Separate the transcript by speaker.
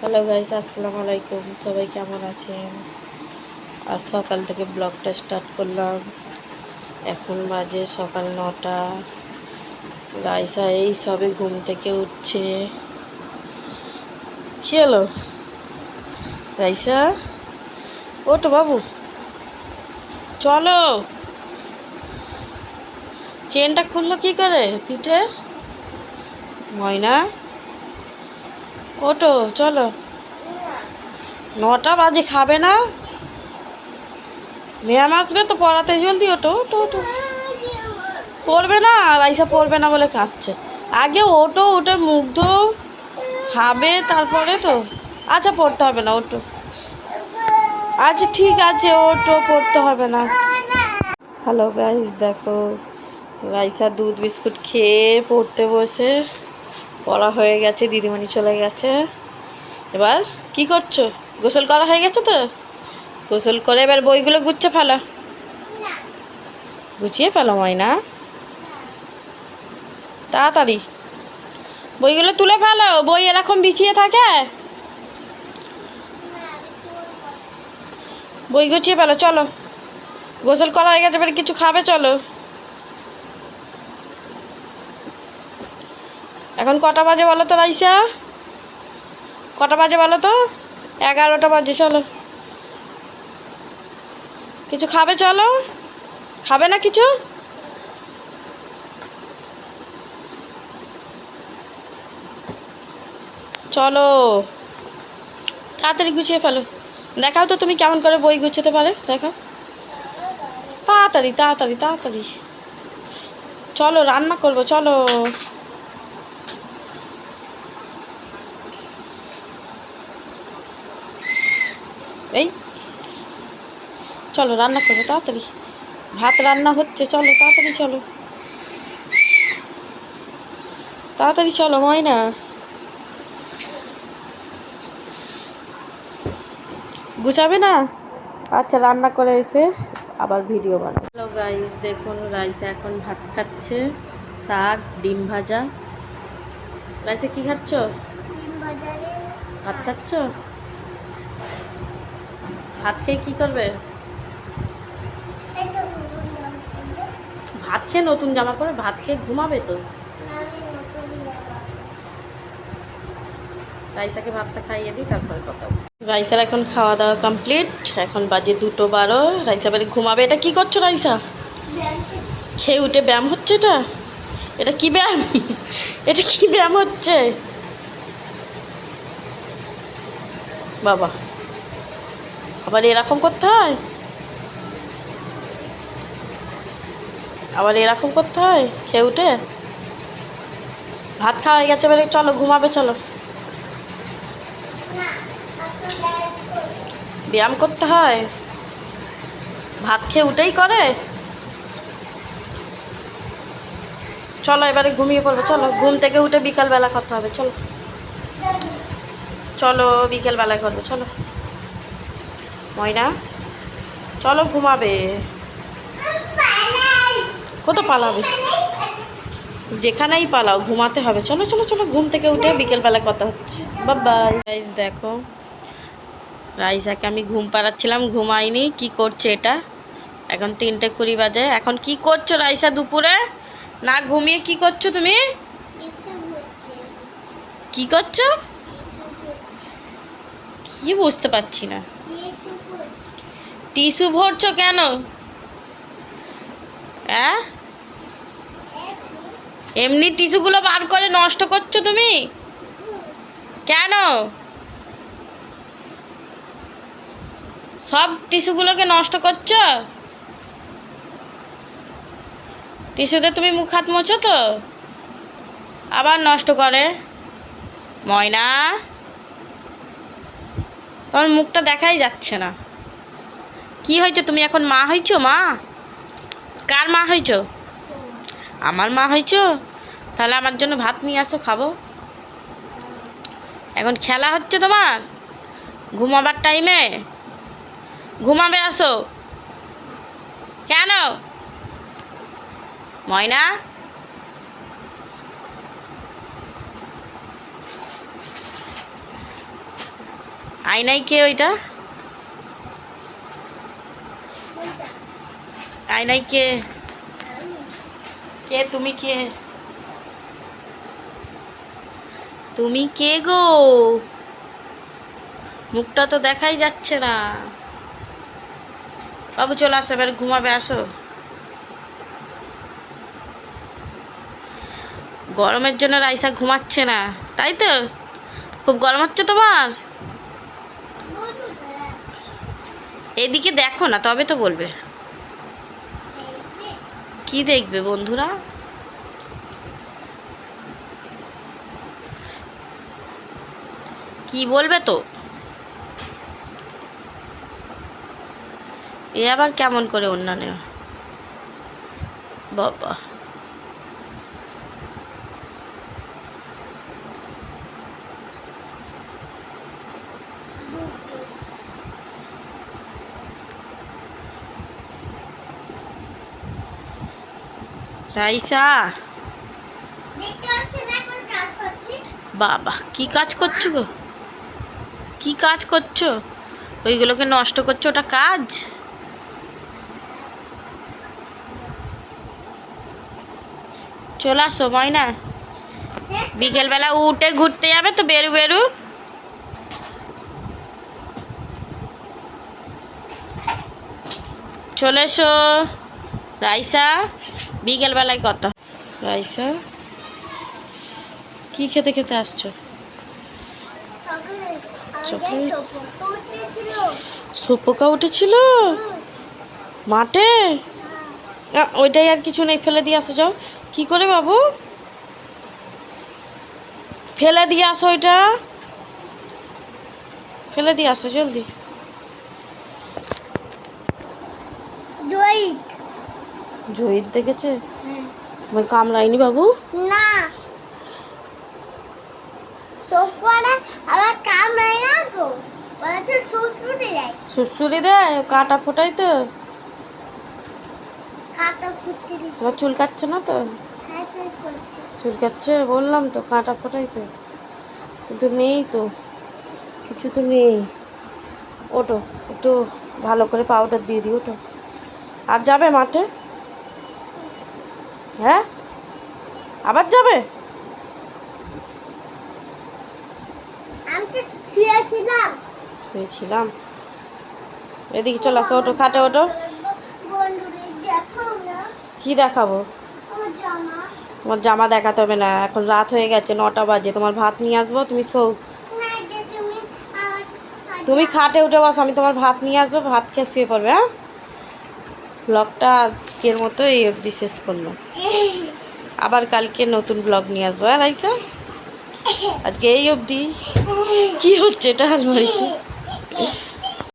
Speaker 1: Hello guys আসসালামু আলাইকুম। সবাই কেমন আছেন? আজ সকাল থেকে ব্লগটা স্টার্ট করলাম। এখন বাজে সকাল নটা। রাইসা এই সবে ঘুম থেকে উঠছে। কি হলো? রাইসা ওটো বাবু। চলো। চেনটা খুললো কি করে? পিঠের? ময়না? ওটো, চলো। নটা বাজে, খাবে না? ম্যাম আসবে তো পড়াতে, জলদি ওটো ওটো ওটো পড়বে না, আর রাইসা পড়বে না বলে কাঁদছে। আগে ওটো ওটা মুগ্ধ খাবে তারপরে তো। আচ্ছা পড়তে হবে না ওটো আচ্ছা ঠিক আছে ওটো পড়তে হবে না। হ্যালো গাইস দেখো, রাইসা দুধ বিস্কুট খেয়ে পড়তে বসে। পড়া হয়ে গেছে, দিদিমণি চলে গেছে। এবার কি করছ? গোসল করা হয়ে গেছে তো? গোসল করে এবার বইগুলো গুচ্ছে ফেলো। গুছিয়ে ফেলো ময়না। তাড়াতাড়ি। বইগুলো তুলে ফেলো, বই এরকম বিছিয়ে থাকে। বই গুছিয়ে ফেলো, চলো। গোসল করা হয়ে গেছে, এবার কিছু খাবে, চলো। এখন কটা বাজে বলো তো, রাইসা? কটা বাজে বলো তো? এগারোটা বাজে, চলো। কিছু খাবে, চলো? খাবে না কিছু? চলো। তাড়াতাড়ি গুছিয়ে ফেলো। দেখাও তো তুমি কেমন করে বই গুছোতে পারে দেখাও তাড়াতাড়ি তাড়াতাড়ি তাড়াতাড়ি। চলো, রান্না করব, চলো এই চলো, রান্না করব, তাড়াতাড়ি। ভাত রান্না হচ্ছে, চলো, তাড়াতাড়ি চলো। তাড়াতাড়ি চলো, ময়না। গুছাবে না? আচ্ছা রান্না করে এসে আবার ভিডিও বানাবো হ্যালো গাইস দেখুন রাইসা এখন ভাত খাচ্ছে, শাক, ডিম ভাজা। রাইসে কি খাচ্ছ? ভাত খাচ্ছ? ভাত খেয়ে কি করবে? ভাত খেয়ে নতুন জামা পরে ভাত খেয়ে ঘুমাবে তো? রাইসাকে ভাতটা খাইয়ে দিই, তারপরে কথা। রাইসার এখন খাওয়া দাওয়া কমপ্লিট এখন বাজে দুটো বারো। রাইসা বাড়ি ঘুমাবে? এটা কি করছ রাইসা? খেয়ে উঠে ব্যায়াম হচ্ছে এটা? এটা কি ব্যায়াম? এটা কি ব্যায়াম হচ্ছে? বাবা। আবার এরকম করতে হয়? আবার এরকম করতে হয়? খেয়ে উঠে? ভাত খাওয়া হয়ে গেছে এবারে চলো ঘুমাবে চলো। ব্যায়াম করতে হয়? ভাত খেয়ে উঠেই করে? চলো এবারে ঘুমিয়ে পড়বে চলো। ঘুম থেকে উঠে বিকালবেলা করতে হবে চলো। চলো বিকেলবেলায় করবে চলো। ময়না চলো ঘুমাবে। কত পালাবে। যেখানেই পালাও, ঘুমাতে হবে। চলো চলো চলো, ঘুম থেকে উঠে বিকেলবেলা কথা হচ্ছে। বাবাই রাইস দেখো রাইসাকে আমি ঘুম পাড়াচ্ছিলাম ঘুমাইনি কি করছে এটা? এখন তিনটে কুড়ি বাজে। এখন কি করছ রাইসা দুপুরে? না ঘুমিয়ে কি করছ তুমি? কি করছ? কি বুঝতে পারছি না। টিস্যু ভরছো কেন? হ্যাঁ এমনি টিস্যুগুলো বার করে নষ্ট করছ তুমি? কেন? সব টিস্যুগুলোকে নষ্ট করছ? টিস্যুতে তুমি মুখ হাত মোছো তো? আবার নষ্ট করে। ময়না? তোমার মুখটা দেখাই যাচ্ছে না। কি হয়েছে? তুমি এখন মা হয়েছো, মা? কার মা হয়েছো? আমার মা হয়েছো তাহলে আমার জন্য ভাত নিয়ে আসো, খাব। এখন খেলা হচ্ছে তোমার? ঘুমাবার টাইমে ঘুমাবে আসো। কেন? ময়না? আয়নাই কে ওইটা? আয়নাই কে? কে? তুমি কে? তুমি কে গো? মুখটা তো দেখাই যাচ্ছে না। বাবু, চলে আসো, এবার ঘুমাবে, আসো। গরমের জন্য রাইসা ঘুমাচ্ছে না, তাই তো? খুব গরম হচ্ছে তোমার? এদিকে দেখো না, তবে তো বলবে। কি দেখবে বন্ধুরা? কি বলবে তো? এ আবার কেমন করে অন্যান্য? বাবা। রাইসা?
Speaker 2: না
Speaker 1: বাবা কি কাজ করছ গো? কি কাজ করছ? ওইগুলোকে নষ্ট করছ ওটা কাজ? চলে আসো ময়না। বিকেলবেলা উঠে ঘুরতে যাবে তো বেরু বেরু। চলে এসো। রাইসা বিকেলবেলায় কত? রাইসা কি খেতে খেতে আসছো? সোপোকা উঠেছিল? মাঠে? ওইটাই আর কিছু নেই, ফেলে দিয়ে আসো, যাও। কি করে বাবু? ফেলে দিয়ে আসো ওইটা। ফেলে দিয়ে আসো, জলদি।
Speaker 2: জয়িত
Speaker 1: দেখেছে? কামড়ায়নি বাবু।
Speaker 2: না। আবার কাম না গো।
Speaker 1: সুসুরি দেয়। কাটা ফোটাই তো। তোমার চুল কাটছে না তো?
Speaker 2: হ্যাঁ চুল
Speaker 1: কাটছে। বললাম তো কাঁটা ফোটাই তো। কিন্তু নেই তো। কিছু তো নেই। ওটো একটু ভালো করে পাউডার দিয়ে দিই ওটো আর যাবে মাঠে? হ্যাঁ? আবার যাবে?
Speaker 2: আমি শুয়েছিলাম।
Speaker 1: এদিকে চলে আসো ওটো খাটে ওটো কি দেখাবো? তোমার জামা দেখাতে হবে না এখন রাত হয়ে গেছে নটা বাজে তোমার ভাত নিয়ে আসব তুমি শো
Speaker 2: তুমি
Speaker 1: তুমি খাটে উঠে বস আমি তোমার ভাত নিয়ে আসব ভাত খেয়ে শুয়ে পড়বে হ্যাঁ? ব্লগটা আজকের মতো এই অবধি শেষ করলাম। আবার কালকে নতুন ব্লগ নিয়ে আসব আর আইসা আজকে এই অবধি। কি হচ্ছে এটা আলমারিতে?